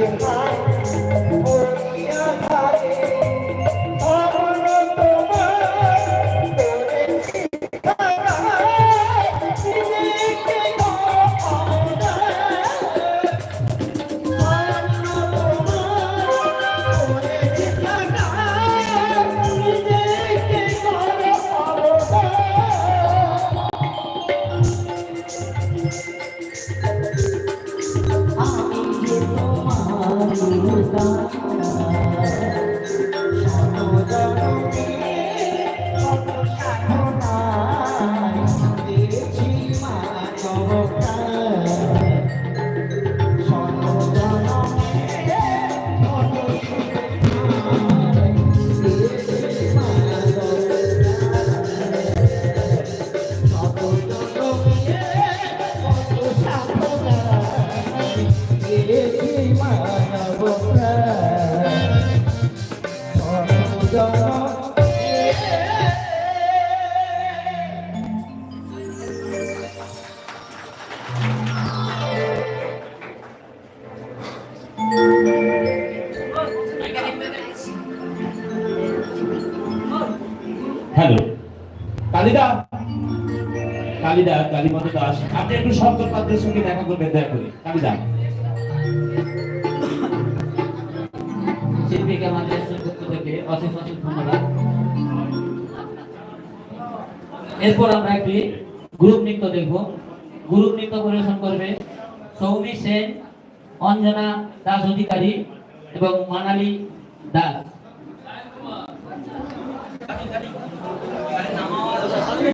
điện. Música hello. Kalida. কালিদা, কালীপদ দাস আপনি একটু পাত্রের সঙ্গে দেখা করবেন, দয়া করে। কালিদা। এরপর আমরা একটি গ্রুপ নৃত্য দেখব। গ্রুপ নৃত্য পরিবেশন করবে সৌমি সেন, অঞ্জনা দাস অধিকারী এবং মানালি দাস।